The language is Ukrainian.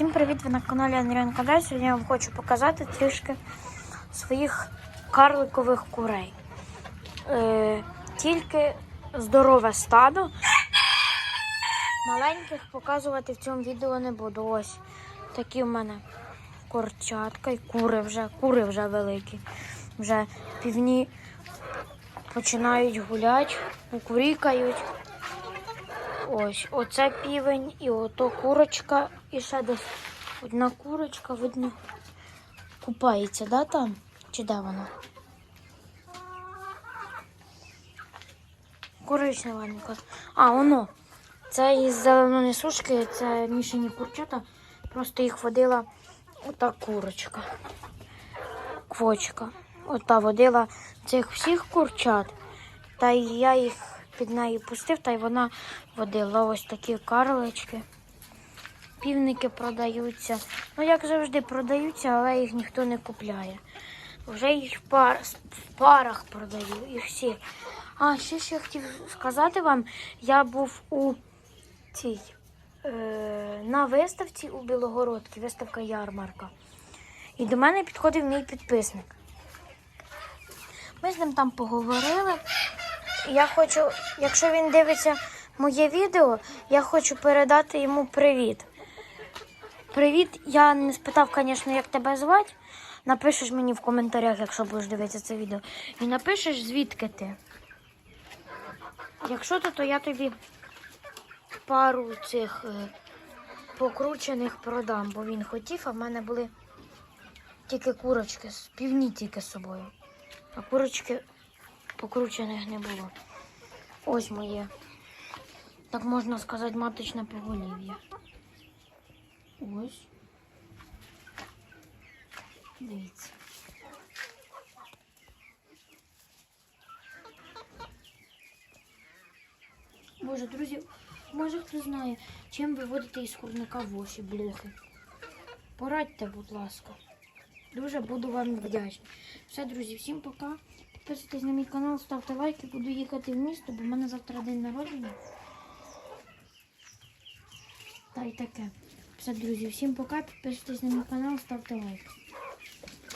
Всім привіт! Ви на каналі Андріан Кадай. Сьогодні я вам хочу показати трішки своїх карликових курей. Е, тільки здорове стадо. Маленьких показувати в цьому відео не буду. Ось такі в мене курчатка і кури вже, кури вже великі. Вже півні починають гуляти, кукурікають. Ось, оце півень, і ото курочка, і ще десь одна курочка, видно, купається, да, там? Чи де вона? Коричневенька. А, воно. Це із зеленої сушки, це мішані курчата. Просто їх водила ота курочка. Квочка. Ота водила цих всіх курчат. Та я їх під неї пустив, та й вона водила ось такі карлички. Півники продаються. Ну, як завжди, продаються, але їх ніхто не купляє. Вже їх в, пар... в парах продаю, і всі. А, ще ще хотів сказати вам, я був у цій е... на виставці у Білогородці, виставка ярмарка. І до мене підходив мій підписник. Ми з ним там поговорили. Я хочу, якщо він дивиться моє відео, я хочу передати йому привіт. Привіт, я не спитав, звісно, як тебе звати. Напишеш мені в коментарях, якщо будеш дивитися це відео. І напишеш, звідки ти. Якщо то, то я тобі пару цих е, покручених продам, бо він хотів, а в мене були тільки курочки, півні тільки з собою. А курочки покручених не було. Ось моє. Так можна сказати, маточне поголів'я. Ось. Дивіться. Боже, друзі, може хто знає, чим виводити із курника воші блохи. Порадьте, будь ласка. Дуже буду вам вдячна. Все, друзі, всім пока. Підписуйтесь на мій канал, ставте лайки, буду їхати в місто, бо в мене завтра день народження. Та й таке. Все, друзі, всім пока. Підписуйтесь на мій канал, ставте лайки.